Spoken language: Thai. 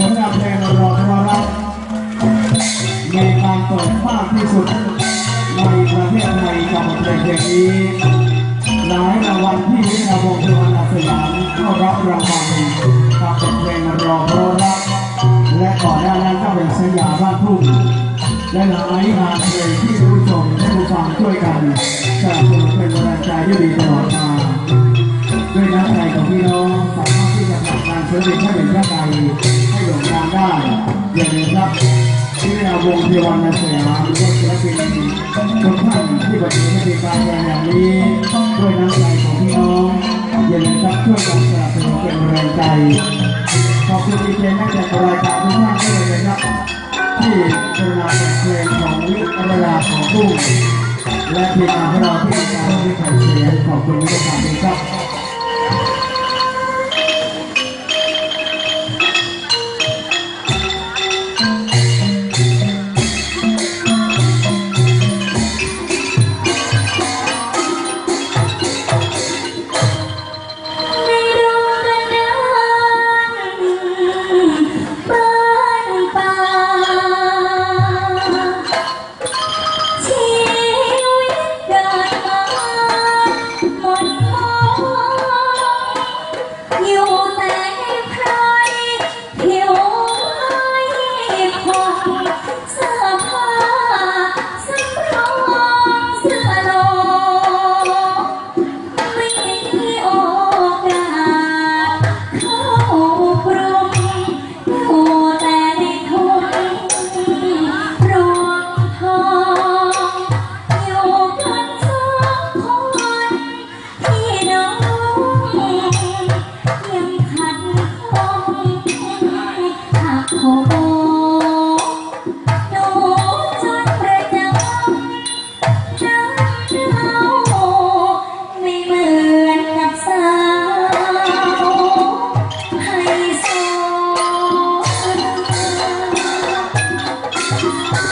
ผลงานเพลงรอรอรับมีการเปิดมากที่สุดในประเทศไทยกับบทเพลงเพลงนี้หลายรางวัลที่วิทยาวงศ์สุวรรณสยามก็รับรางวัลกับบทเพลงรอเรารักและก่อนหน้านั้นก็เป็นสยามบ้านทุ่งและหลายงานเพลงที่ผู้ชมและผู้ฟังช่วยกันสนับสนุนเป็นกำลังใจที่ดี อย่าลืมครับที่วิทยาวงศ์สุวรรณสยามและศิลปินทุกท่านที่ปฏิบัติการแสดงอย่างนี้ด้วยน้ำใจของพี่น้องอย่าลืมครับช่วยกันสนับสนุนเป็นแรงใจขอบคุณดีเจนักจัดรายการทุกท่านด้วยนะครับที่กรุณาแต่งเพลงของวิทยาของบุ้และทีมงานของเราที่มีการที่แผ่นเสียงขอบคุณทุกท่านด้วยครับ